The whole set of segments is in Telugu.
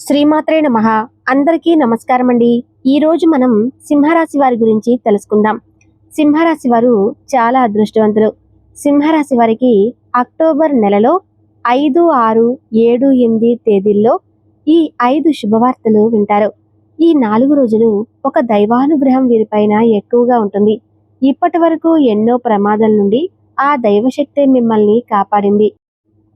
శ్రీమాత్రే నమ. అందరికీ నమస్కారం అండి ఈ రోజు మనం సింహరాశి వారి గురించి తెలుసుకుందాం. సింహరాశి వారు చాలా అదృష్టవంతులు. సింహరాశి వారికి అక్టోబర్ నెలలో ఐదు ఆరు ఏడు ఎనిమిది తేదీల్లో ఈ ఐదు శుభవార్తలు వింటారు. ఈ నాలుగు రోజులు ఒక దైవానుగ్రహం వీరిపైన ఎక్కువగా ఉంటుంది. ఇప్పటి వరకు ఎన్నో ప్రమాదాల నుండి ఆ దైవశక్తి మిమ్మల్ని కాపాడింది.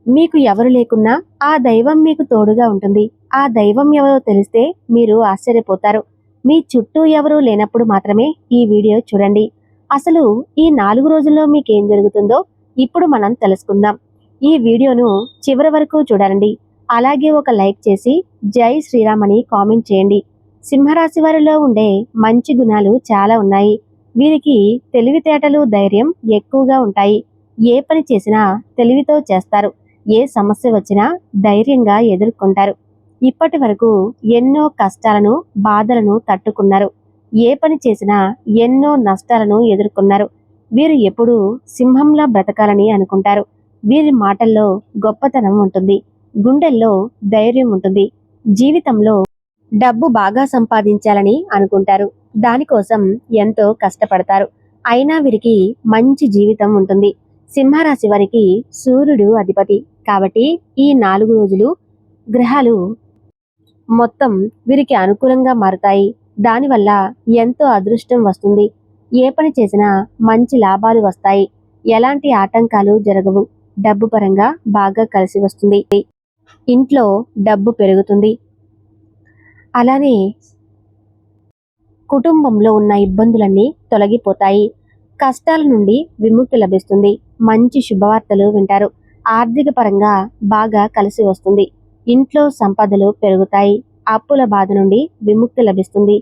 మీకు ఎవరు లేకున్నా ఆ దైవం మీకు తోడుగా ఉంటుంది. ఆ దైవం ఎవరో తెలిస్తే మీరు ఆశ్చర్యపోతారు. మీ చుట్టూ ఎవరూ లేనప్పుడు మాత్రమే ఈ వీడియో చూడండి. అసలు ఈ నాలుగు రోజుల్లో మీకేం జరుగుతుందో ఇప్పుడు మనం తెలుసుకుందాం. ఈ వీడియోను చివరి వరకు చూడండి. అలాగే ఒక లైక్ చేసి జై శ్రీరామ్ అని కామెంట్ చేయండి. సింహరాశి వారిలో ఉండే మంచి గుణాలు చాలా ఉన్నాయి. వీరికి తెలివితేటలు ధైర్యం ఎక్కువగా ఉంటాయి. ఏ పని చేసినా తెలివితో చేస్తారు. ఏ సమస్య వచ్చినా ధైర్యంగా ఎదుర్కొంటారు. ఇప్పటి వరకు ఎన్నో కష్టాలను బాధలను తట్టుకున్నారు. ఏ పని చేసినా ఎన్నో నష్టాలను ఎదుర్కొన్నారు. వీరు ఎప్పుడూ సింహంలా బ్రతకాలని అనుకుంటారు. వీరి మాటల్లో గొప్పతనం ఉంటుంది. గుండెల్లో ధైర్యం ఉంటుంది. జీవితంలో డబ్బు బాగా సంపాదించాలని అనుకుంటారు. దానికోసం ఎంతో కష్టపడతారు. అయినా వీరికి మంచి జీవితం ఉంటుంది. సింహరాశి వారికి సూర్యుడు అధిపతి. కాబట్టి ఈ నాలుగు రోజులు గ్రహాలు మొత్తం వీరికి అనుకూలంగా మారుతాయి. దానివల్ల ఎంతో అదృష్టం వస్తుంది. ఏ పని చేసినా మంచి లాభాలు వస్తాయి. ఎలాంటి ఆటంకాలు జరగవు. డబ్బు పరంగా బాగా కలిసి వస్తుంది. ఇంట్లో డబ్బు పెరుగుతుంది. అలానే కుటుంబంలో ఉన్న ఇబ్బందులన్నీ తొలగిపోతాయి. కష్టాల నుండి విముక్తి లభిస్తుంది. మంచి శుభవార్తలు వింటారు. ఆర్థిక పరంగా బాగా కలిసి వస్తుంది. ఇంట్లో సంపదలు పెరుగుతాయి. అప్పుల బాధ నుండి విముక్తి లభిస్తుంది.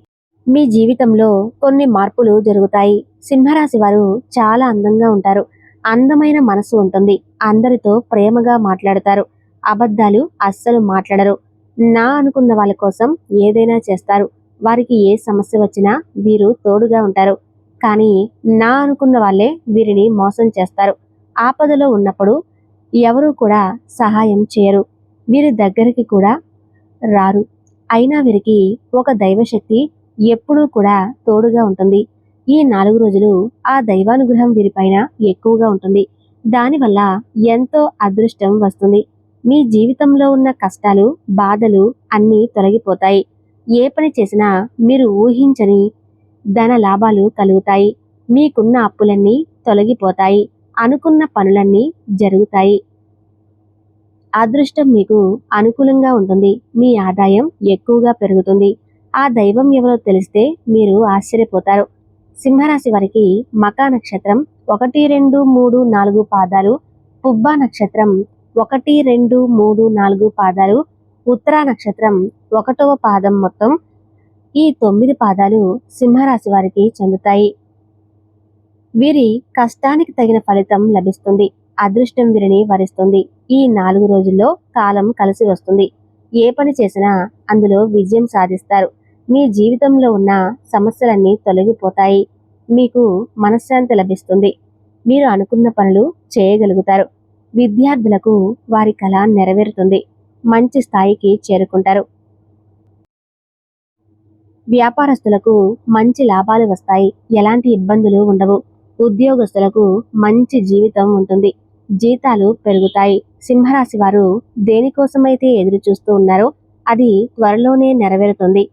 మీ జీవితంలో కొన్ని మార్పులు జరుగుతాయి. సింహరాశి వారు చాలా అందంగా ఉంటారు. అందమైన మనసు ఉంటుంది. అందరితో ప్రేమగా మాట్లాడతారు. అబద్ధాలు అస్సలు మాట్లాడరు. నా అనుకున్న వాళ్ళ కోసం ఏదైనా చేస్తారు. వారికి ఏ సమస్య వచ్చినా వీరు తోడుగా ఉంటారు. కానీ నా అనుకున్న వాళ్ళే వీరిని మోసం చేస్తారు. ఆపదలో ఉన్నప్పుడు ఎవరూ కూడా సహాయం చేయరు. వీరి దగ్గరికి కూడా రారు. అయినా వీరికి ఒక దైవశక్తి ఎప్పుడూ కూడా తోడుగా ఉంటుంది. ఈ నాలుగు రోజులు ఆ దైవానుగ్రహం వీరిపైన ఎక్కువగా ఉంటుంది. దానివల్ల ఎంతో అదృష్టం వస్తుంది. మీ జీవితంలో ఉన్న కష్టాలు బాధలు అన్నీ తొలగిపోతాయి. ఏ పని చేసినా మీరు ఊహించని ధన లాభాలు కలుగుతాయి. మీకున్న అప్పులన్నీ తొలగిపోతాయి. అనుకున్న పనులన్నీ జరుగుతాయి. అదృష్టం మీకు అనుకూలంగా ఉంటుంది. మీ ఆదాయం ఎక్కువగా పెరుగుతుంది. ఆ దైవం ఎవరో తెలిస్తే మీరు ఆశ్చర్యపోతారు. సింహరాశి వారికి మకా నక్షత్రం ఒకటి రెండు మూడు నాలుగు పాదాలు పుబ్బా నక్షత్రం ఒకటి రెండు మూడు నాలుగు పాదాలు ఉత్తరా నక్షత్రం ఒకటవ పాదం మొత్తం ఈ తొమ్మిది పాదాలు సింహరాశి వారికి చెందుతాయి. వీరి కష్టానికి తగిన ఫలితం లభిస్తుంది. అదృష్టం వీరిని వరిస్తుంది. ఈ నాలుగు రోజుల్లో కాలం కలిసి వస్తుంది. ఏ పని చేసినా అందులో విజయం సాధిస్తారు. మీ జీవితంలో ఉన్న సమస్యలన్నీ తొలగిపోతాయి. మీకు మనశ్శాంతి లభిస్తుంది. మీరు అనుకున్న పనులు చేయగలుగుతారు. విద్యార్థులకు వారి కళ నెరవేరుతుంది. మంచి స్థాయికి చేరుకుంటారు. వ్యాపారస్తులకు మంచి లాభాలు వస్తాయి. ఎలాంటి ఇబ్బందులు ఉండవు. ఉద్యోగస్తులకు మంచి జీవితం ఉంటుంది. జీతాలు పెరుగుతాయి. సింహరాశి వారు దేనికోసమైతే ఎదురు చూస్తూ ఉన్నారో అది త్వరలోనే నెరవేరుతుంది.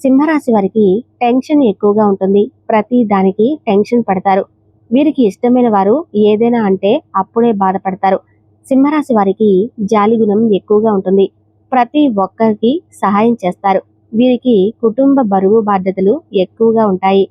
సింహరాశి వారికి టెన్షన్ ఎక్కువగా ఉంటుంది. ప్రతి దానికి టెన్షన్ పడతారు. వీరికి ఇష్టమైన వారు ఏదైనా అంటే అప్పుడే బాధపడతారు. సింహరాశి వారికి జాలి గుణం ఎక్కువగా ఉంటుంది. ప్రతి ఒక్కరికి సహాయం చేస్తారు. వీరికి కుటుంబ బరువు బాధ్యతలు ఎక్కువగా ఉంటాయి.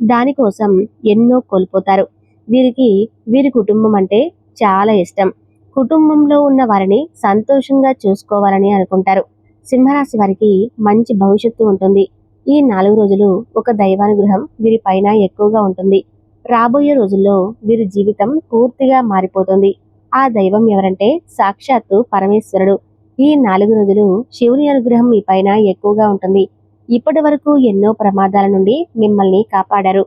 దానికోసం ఎన్నో కోల్పోతారు. వీరికి వీరి కుటుంబం అంటే చాలా ఇష్టం. కుటుంబంలో ఉన్న వారిని సంతోషంగా చూసుకోవాలని అనుకుంటారు. సింహరాశి వారికి మంచి భవిష్యత్తు ఉంటుంది. ఈ నాలుగు రోజులు ఒక దైవానుగ్రహం వీరి పైన ఎక్కువగా ఉంటుంది. రాబోయే రోజుల్లో వీరి జీవితం పూర్తిగా మారిపోతుంది. ఆ దైవం ఎవరంటే సాక్షాత్తు పరమేశ్వరుడు. ఈ నాలుగు రోజులు శివుని అనుగ్రహం మీ పైన ఎక్కువగా ఉంటుంది. ఇప్పటి వరకు ఎన్నో ప్రమాదాల నుండి మిమ్మల్ని కాపాడారు.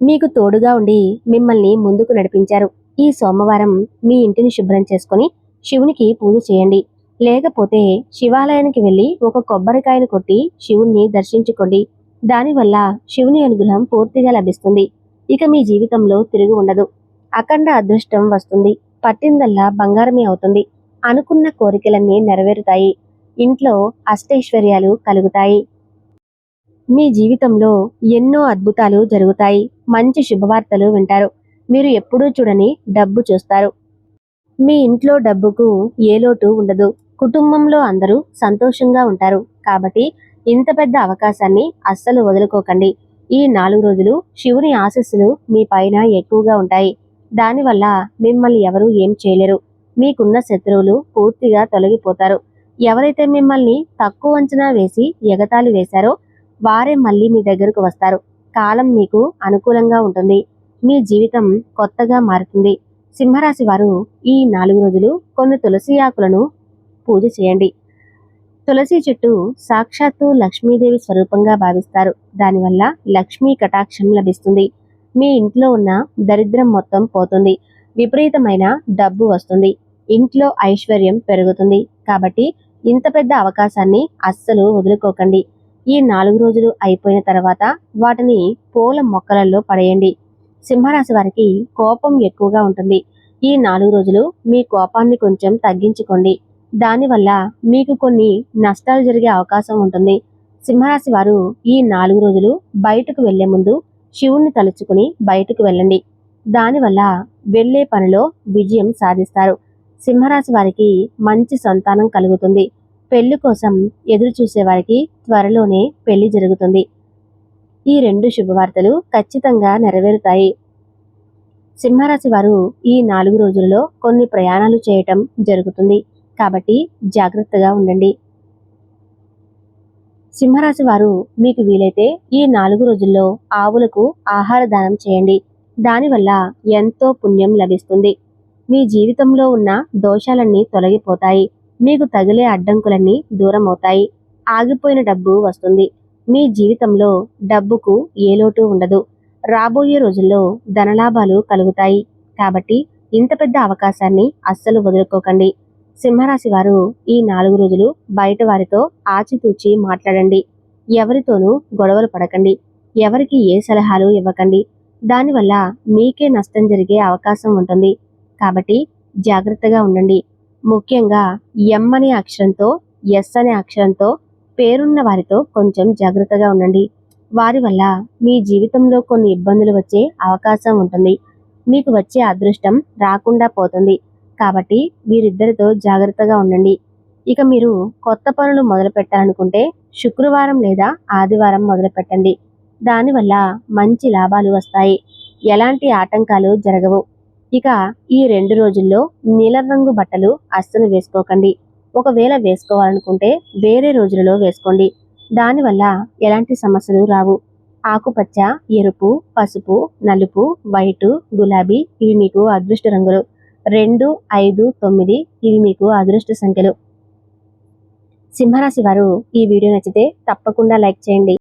మీకు తోడుగా ఉండి మిమ్మల్ని ముందుకు నడిపించారు. ఈ సోమవారం మీ ఇంటిని శుభ్రం చేసుకొని శివునికి పూజ చేయండి. లేకపోతే శివాలయానికి వెళ్ళి ఒక కొబ్బరికాయను కొట్టి శివుణ్ణి దర్శించుకోండి. దానివల్ల శివుని అనుగ్రహం పూర్తిగా లభిస్తుంది. ఇక మీ జీవితంలో తిరిగి ఉండదు. అఖండ అదృష్టం వస్తుంది. పట్టిందల్లా బంగారమే అవుతుంది. అనుకున్న కోరికలన్నీ నెరవేరుతాయి. ఇంట్లో అష్టైశ్వర్యాలు కలుగుతాయి. మీ జీవితంలో ఎన్నో అద్భుతాలు జరుగుతాయి. మంచి శుభవార్తలు వింటారు. మీరు ఎప్పుడూ చూడని డబ్బు చూస్తారు. మీ ఇంట్లో డబ్బుకు ఏ లోటు ఉండదు. కుటుంబంలో అందరూ సంతోషంగా ఉంటారు. కాబట్టి ఇంత పెద్ద అవకాశాన్ని అస్సలు వదులుకోకండి. ఈ నాలుగు రోజులు శివుని ఆశస్సులు మీ పైన ఎక్కువగా ఉంటాయి. దానివల్ల మిమ్మల్ని ఎవరూ ఏం చేయలేరు. మీకున్న శత్రువులు పూర్తిగా తొలగిపోతారు. ఎవరైతే మిమ్మల్ని తక్కువ అంచనా వేసి ఎగతాళి వేశారో వారే మళ్ళీ మీ దగ్గరకు వస్తారు. కాలం మీకు అనుకూలంగా ఉంటుంది. మీ జీవితం కొత్తగా మారుతుంది. సింహరాశి వారు ఈ నాలుగు రోజులు కొన్ని తులసి ఆకులను పూజ చేయండి. తులసి చెట్టు సాక్షాత్తు లక్ష్మీదేవి స్వరూపంగా భావిస్తారు. దానివల్ల లక్ష్మీ కటాక్షం లభిస్తుంది. మీ ఇంట్లో ఉన్న దరిద్రం మొత్తం పోతుంది. విపరీతమైన డబ్బు వస్తుంది. ఇంట్లో ఐశ్వర్యం పెరుగుతుంది. కాబట్టి ఇంత పెద్ద అవకాశాన్ని అస్సలు వదులుకోకండి. ఈ నాలుగు రోజులు అయిపోయిన తర్వాత వాటిని పూల మొక్కలలో పడేయండి. సింహరాశి వారికి కోపం ఎక్కువగా ఉంటుంది. ఈ నాలుగు రోజులు మీ కోపాన్ని కొంచెం తగ్గించుకోండి. దానివల్ల మీకు కొన్ని నష్టాలు జరిగే అవకాశం ఉంటుంది. సింహరాశి వారు ఈ నాలుగు రోజులు బయటకు వెళ్ళే ముందు శివుణ్ణి తలుచుకుని బయటకు వెళ్ళండి. దానివల్ల వెళ్ళే పనిలో విజయం సాధిస్తారు. సింహరాశి వారికి మంచి సంతానం కలుగుతుంది. పెళ్ళి కోసం ఎదురు చూసే వారికి త్వరలోనే పెళ్ళి జరుగుతుంది. ఈ రెండు శుభవార్తలు ఖచ్చితంగా నెరవేరుతాయి. సింహరాశి వారు ఈ నాలుగు రోజులలో కొన్ని ప్రయాణాలు చేయటం జరుగుతుంది. కాబట్టి జాగ్రత్తగా ఉండండి. సింహరాశి వారు మీకు వీలైతే ఈ నాలుగు రోజుల్లో ఆవులకు ఆహార దానం చేయండి. దానివల్ల ఎంతో పుణ్యం లభిస్తుంది. మీ జీవితంలో ఉన్న దోషాలన్నీ తొలగిపోతాయి. మీకు తగిలే అడ్డంకులన్నీ దూరం అవుతాయి ఆగిపోయిన డబ్బు వస్తుంది. మీ జీవితంలో డబ్బుకు ఏ లోటు ఉండదు. రాబోయే రోజుల్లో ధనలాభాలు కలుగుతాయి. కాబట్టి ఇంత పెద్ద అవకాశాన్ని అస్సలు వదులుకోకండి. సింహరాశి వారు ఈ నాలుగు రోజులు బయట వారితో ఆచితూచి మాట్లాడండి. ఎవరితోనూ గొడవలు పడకండి. ఎవరికి ఏ సలహాలు ఇవ్వకండి. దానివల్ల మీకే నష్టం జరిగే అవకాశం ఉంటుంది. కాబట్టి జాగ్రత్తగా ఉండండి. ముఖ్యంగా ఎం అనే అక్షరంతో ఎస్ అనే అక్షరంతో పేరున్న వారితో కొంచెం జాగ్రత్తగా ఉండండి. వారి వల్ల మీ జీవితంలో కొన్ని ఇబ్బందులు వచ్చే అవకాశం ఉంటుంది. మీకు వచ్చే అదృష్టం రాకుండా పోతుంది. కాబట్టి వీరిద్దరితో జాగ్రత్తగా ఉండండి. ఇక మీరు కొత్త పనులు మొదలు పెట్టాలనుకుంటే శుక్రవారం లేదా ఆదివారం మొదలు పెట్టండి దానివల్ల మంచి లాభాలు వస్తాయి. ఎలాంటి ఆటంకాలు జరగవు. ఇక ఈ రెండు రోజుల్లో నీలం రంగు బట్టలు అస్సలు వేసుకోకండి. ఒకవేళ వేసుకోవాలనుకుంటే వేరే రోజులలో వేసుకోండి. దానివల్ల ఎలాంటి సమస్యలు రావు. ఆకుపచ్చ ఎరుపు పసుపు నలుపు వైటు గులాబీ ఇవి మీకు అదృష్ట రంగులు. రెండు ఐదు తొమ్మిది ఇవి మీకు అదృష్ట సంఖ్యలు. సింహరాశి వారు ఈ వీడియో నచ్చితే తప్పకుండా లైక్ చేయండి.